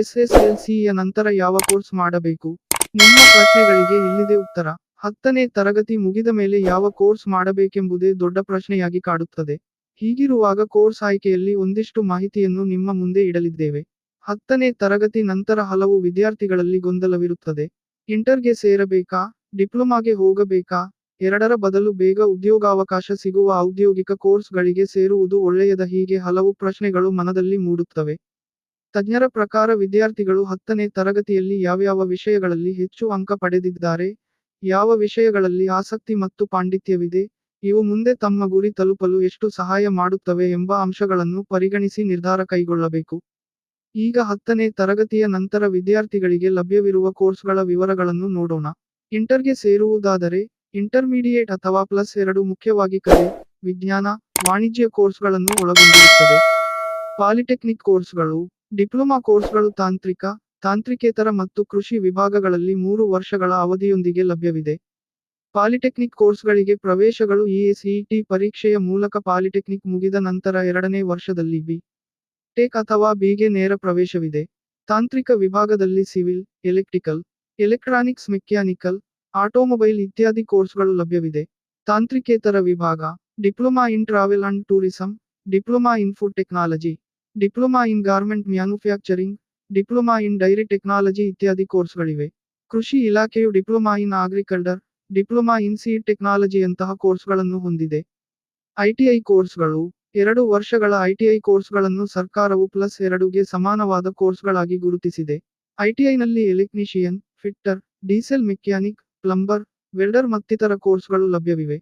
ಎಸ್ಎಸ್ಎಲ್ಸಿಯ ನಂತರ ಯಾವ ಕೋರ್ಸ್ ಮಾಡಬೇಕು? ನಿಮ್ಮ ಪ್ರಶ್ನೆಗಳಿಗೆ ಇಲ್ಲಿದೆ ಉತ್ತರ. ಹತ್ತನೇ ತರಗತಿ ಮುಗಿದ ಮೇಲೆ ಯಾವ ಕೋರ್ಸ್ ಮಾಡಬೇಕೆಂಬುದೇ ದೊಡ್ಡ ಪ್ರಶ್ನೆಯಾಗಿ ಕಾಡುತ್ತದೆ. ಹೀಗಿರುವಾಗ ಕೋರ್ಸ್ ಆಯ್ಕೆಯಲ್ಲಿ ಒಂದಿಷ್ಟು ಮಾಹಿತಿಯನ್ನು ನಿಮ್ಮ ಮುಂದೆ ಇಡಲಿದ್ದೇವೆ. ಹತ್ತನೇ ತರಗತಿ ನಂತರ ಹಲವು ವಿದ್ಯಾರ್ಥಿಗಳಲ್ಲಿ ಗೊಂದಲವಿರುತ್ತದೆ. ಇಂಟರ್ಗೆ ಸೇರಬೇಕಾ? ಡಿಪ್ಲೊಮಾಗೆ ಹೋಗಬೇಕಾ? ಎರಡರ ಬದಲು ಬೇಗ ಉದ್ಯೋಗಾವಕಾಶ ಸಿಗುವ ಔದ್ಯೋಗಿಕ ಕೋರ್ಸ್ಗಳಿಗೆ ಸೇರುವುದು ಒಳ್ಳೆಯದ ಹೀಗೆ ಹಲವು ಪ್ರಶ್ನೆಗಳು ಮನದಲ್ಲಿ ಮೂಡುತ್ತವೆ. ತಜ್ಞರ ಪ್ರಕಾರ ವಿದ್ಯಾರ್ಥಿಗಳು ಹತ್ತನೇ ತರಗತಿಯಲ್ಲಿ ಯಾವ್ಯಾವ ವಿಷಯಗಳಲ್ಲಿ ಹೆಚ್ಚು ಅಂಕ ಪಡೆದಿದ್ದಾರೆ, ಯಾವ ವಿಷಯಗಳಲ್ಲಿ ಆಸಕ್ತಿ ಮತ್ತು ಪಾಂಡಿತ್ಯವಿದೆ, ಇವು ಮುಂದೆ ತಮ್ಮ ಗುರಿ ತಲುಪಲು ಎಷ್ಟು ಸಹಾಯ ಮಾಡುತ್ತವೆ ಎಂಬ ಅಂಶಗಳನ್ನು ಪರಿಗಣಿಸಿ ನಿರ್ಧಾರ ಕೈಗೊಳ್ಳಬೇಕು. ಈಗ ಹತ್ತನೇ ತರಗತಿಯ ನಂತರ ವಿದ್ಯಾರ್ಥಿಗಳಿಗೆ ಲಭ್ಯವಿರುವ ಕೋರ್ಸ್ಗಳ ವಿವರಗಳನ್ನು ನೋಡೋಣ. ಇಂಟರ್ಗೆ ಸೇರುವುದಾದರೆ, ಇಂಟರ್ಮೀಡಿಯೇಟ್ ಅಥವಾ ಪ್ಲಸ್ ಎರಡು ಮುಖ್ಯವಾಗಿ ಕಲೆ, ವಿಜ್ಞಾನ, ವಾಣಿಜ್ಯ ಕೋರ್ಸ್ಗಳನ್ನು ಒಳಗೊಂಡಿರುತ್ತದೆ. ಪಾಲಿಟೆಕ್ನಿಕ್ ಕೋರ್ಸ್ಗಳು ಡಿಪ್ಲೊಮಾ ಕೋರ್ಸ್ಗಳು ತಾಂತ್ರಿಕ, ತಾಂತ್ರಿಕೇತರ ಮತ್ತು ಕೃಷಿ ವಿಭಾಗಗಳಲ್ಲಿ ಮೂರು ವರ್ಷಗಳ ಅವಧಿಯೊಂದಿಗೆ ಲಭ್ಯವಿದೆ. ಪಾಲಿಟೆಕ್ನಿಕ್ ಕೋರ್ಸ್ಗಳಿಗೆ ಪ್ರವೇಶಗಳು ಇಎಸ್ಇಟಿ ಪರೀಕ್ಷೆಯ ಮೂಲಕ ಪಾಲಿಟೆಕ್ನಿಕ್ ಮುಗಿದ ನಂತರ ಎರಡನೇ ವರ್ಷದಲ್ಲಿ ಬಿ. ಟೆಕ್ ಅಥವಾ ಬಿಗೆ ನೇರ ಪ್ರವೇಶವಿದೆ. ತಾಂತ್ರಿಕ ವಿಭಾಗದಲ್ಲಿ civil, electrical, electronics, mechanical, automobile ಇತ್ಯಾದಿ ಕೋರ್ಸ್ಗಳು ಲಭ್ಯವಿದೆ. ತಾಂತ್ರಿಕೇತರ ವಿಭಾಗ, diploma in travel and tourism, diploma in food technology diploma in garment manufacturing, diploma in dairy technology ಇತ್ಯಾದಿ ಕೋರ್ಸ್ಗಳಿವೆ. ಕೃಷಿ ಇಲಾಖೆಯು diploma in agriculture diploma in seed ಟೆಕ್ನಾಲಜಿಯಂತಹ ಕೋರ್ಸ್ಗಳನ್ನು ಹೊಂದಿದೆ. ಐಟಿಐ ಕೋರ್ಸ್ಗಳು ಎರಡು ವರ್ಷಗಳ ಐಟಿಐ ಕೋರ್ಸ್ಗಳನ್ನು ಸರ್ಕಾರವು ಪ್ಲಸ್ ಎರಡುಗೆ ಸಮಾನವಾದ ಕೋರ್ಸ್ಗಳಾಗಿ ಗುರುತಿಸಿದೆ. ಐಟಿಐನಲ್ಲಿ electrician, fitter, diesel mechanic, plumber, welder ಮತ್ತಿತರ ಕೋರ್ಸ್ಗಳು ಲಭ್ಯವಿವೆ.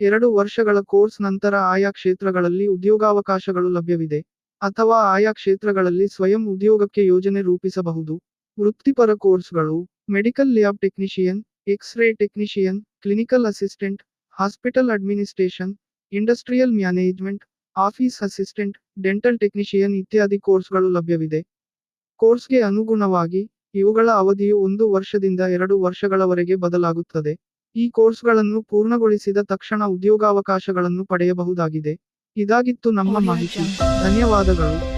ಎರಡು ವರ್ಷಗಳ ಕೋರ್ಸ್ ನಂತರ ಆಯಾ ಕ್ಷೇತ್ರಗಳಲ್ಲಿ ಉದ್ಯೋಗಾವಕಾಶಗಳು ಲಭ್ಯವಿದೆ. ಅಥವಾ ಆಯಾ ಕ್ಷೇತ್ರಗಳಲ್ಲಿ ಸ್ವಯಂ ಉದ್ಯೋಗಕ್ಕೆ ಯೋಜನೆ ರೂಪಿಸಬಹುದು. ವೃತ್ತಿಪರ ಕೋರ್ಸ್ಗಳು medical lab technician X-ray technician clinical assistant hospital administration industrial management office assistant dental technician ಇತ್ಯಾದಿ ಕೋರ್ಸ್ಗಳು ಲಭ್ಯವಿದೆ. ಕೋರ್ಸ್ಗೆ ಅನುಗುಣವಾಗಿ ಇವುಗಳ ಅವಧಿಯು ಒಂದು ವರ್ಷದಿಂದ ಎರಡು ವರ್ಷಗಳವರೆಗೆ ಬದಲಾಗುತ್ತದೆ. ಈ ಕೋರ್ಸ್ಗಳನ್ನು ಪೂರ್ಣಗೊಳಿಸಿದ ತಕ್ಷಣ ಉದ್ಯೋಗಾವಕಾಶಗಳನ್ನು ಪಡೆಯಬಹುದಾಗಿದೆ. ಇದಾಗಿತ್ತು ನಮ್ಮ ಮಾಹಿತಿ. ಧನ್ಯವಾದಗಳು.